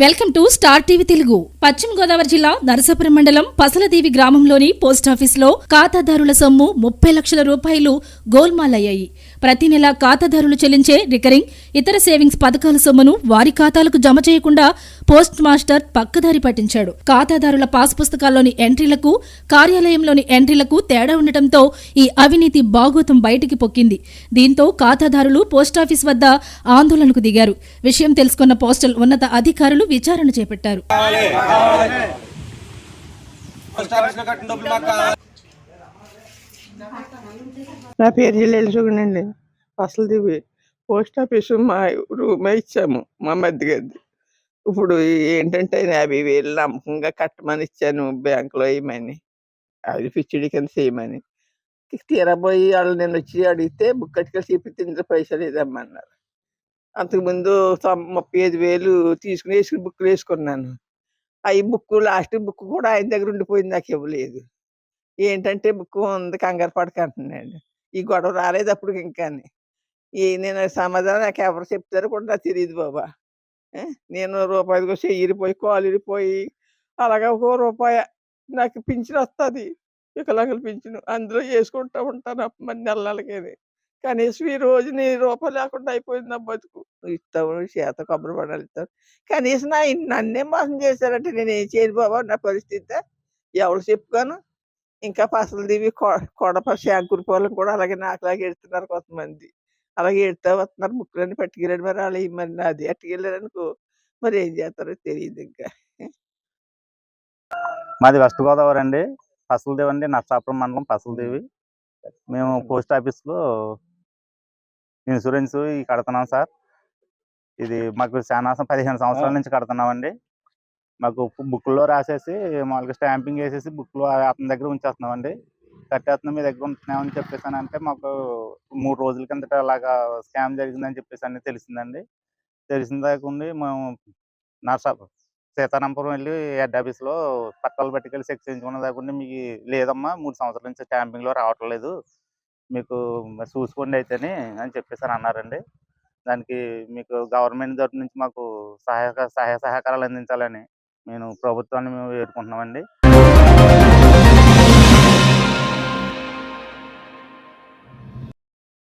Welcome to Star TV Telugu. పశ్చిమ గోదావరి జిల్లా నరసాపురం మండలం పసలదేవి గ్రామంలోని పోస్ట్ ఖాతాదారుల సొమ్ము ముప్పై లక్షల రూపాయలు గోల్మాలయ్యాయి. ప్రతి నెల ఖాతాదారులు చెల్లించే రికరింగ్ ఇతర సేవింగ్స్ పథకాల సొమ్మును వారి ఖాతాలకు జమ చేయకుండా పోస్ట్ మాస్టర్ పక్కదారి పట్టించాడు. ఖాతాదారుల పాస్ పుస్తకాల్లోని ఎంట్రీలకు కార్యాలయంలోని ఎంట్రీలకు తేడా ఉండటంతో ఈ అవినీతి బాగోతం బయటికి పొక్కింది. దీంతో ఖాతాదారులు పోస్టాఫీస్ వద్ద ఆందోళనకు దిగారు. విషయం తెలుసుకున్న పోస్టల్ ఉన్నత అధికారులు విచారణ చేపట్టారు. నా పేరు జిల్లేసుకునండి అసలు దివి పోస్ట్ ఆఫీసు మా రూమే ఇచ్చాము మా మధ్యగది ఇప్పుడు ఏంటంటే యాభై వేలు నమ్మకంగా కట్టమని ఇచ్చాను బ్యాంకులో వేయమని అది ఫిక్స్డ్ కింద చేయమని. తీరబోయి వాళ్ళు నేను వచ్చి అడిగితే బుక్ కట్టుకెళ్ళి చూపిస్తే ఇందులో పైసలు ఇదమ్మన్నారు అంతకుముందు తొం- ముప్పై ఐదు వేలు తీసుకుని వేసుకుని బుక్లు వేసుకున్నాను. అవి బుక్ లాస్ట్ బుక్ కూడా ఆయన దగ్గర ఉండిపోయింది నాకు ఇవ్వలేదు. ఏంటంటే బుక్ ఉంది కంగారు పడకంటున్నాడు. ఈ గొడవ రాలేదు అప్పుడు ఇంకా ఈ నేను సమాధానం నాకు ఎవరు చెప్తారో కూడా నాకు తెలియదు బాబా. నేను రూపాయలు కోసం ఇరిపోయి కాలు ఇరిపోయి అలాగా ఒక రూపాయి నాకు పింఛన్ వస్తుంది ఇకలాగలు పింఛను. అందులో వేసుకుంటూ ఉంటాను మరి నెల నెలకేది కనీసం ఈ రోజు నీ రూపాయి లేకుండా అయిపోయింది నా బతుకు. ఇస్తావు చేత కొబ్బరి పడాలి ఇస్తావు. కనీసం నా నన్నే మోసం చేశారంటే నేను ఏం చేయను బాబా నా పరిస్థితి. ఎవరు చెప్పుకోను? ఇంకా పసలు దివి కొడప శాంకురు పొలం కూడా అలాగే నాకులాగే ఎడుతున్నారు కొంతమంది. అలాగే ఎడుతా వస్తున్నారు బుక్కులన్నీ పట్టుకెళ్ళాడు మరి వాళ్ళు. మరి నాది అట్టుకెళ్ళారు అనుకో మరి ఏం చేస్తారో తెలియదు ఇంకా. మాది వెస్ట్ గోదావరి అండి. పసలదేవి అండి నర్సాపురం మండలం పసలదేవి మేము పోస్ట్ ఆఫీస్లో ఇన్సూరెన్స్ కడుతున్నాం సార్. ఇది మాకు చాలా పదిహేను సంవత్సరాల నుంచి కడుతున్నామండి. మాకు బుక్లో రాసేసి మామూలుగా స్టాంపింగ్ వేసేసి బుక్లో అతని దగ్గర ఉంచేస్తున్నామండి. కట్టేస్తున్నాం మీ దగ్గర ఉంటున్నామని చెప్పేసి అంటే మాకు మూడు రోజుల కిందట అలాగా స్కామ్ జరిగిందని చెప్పేసి అని తెలిసిందండి. తెలిసిన దాకా ఉండి మేము నర్సా సీతారాంపురం వెళ్ళి హెడ్ ఆఫీస్లో పట్టాలు పట్టుకెళ్ళి చెక్ చేయించుకున్న దాకా మీకు లేదమ్మా మూడు సంవత్సరాల నుంచి స్టాంపింగ్లో రావట్లేదు. మీకు చూసుకోండి అయితేనే అని చెప్పేసి అని అన్నారండి. దానికి మీకు గవర్నమెంట్ తరపు నుంచి మాకు సహాయక సహాయ సహకారాలు అందించాలని నేను ప్రభుత్వాన్ని మేము వేడుకుంటున్నామండి.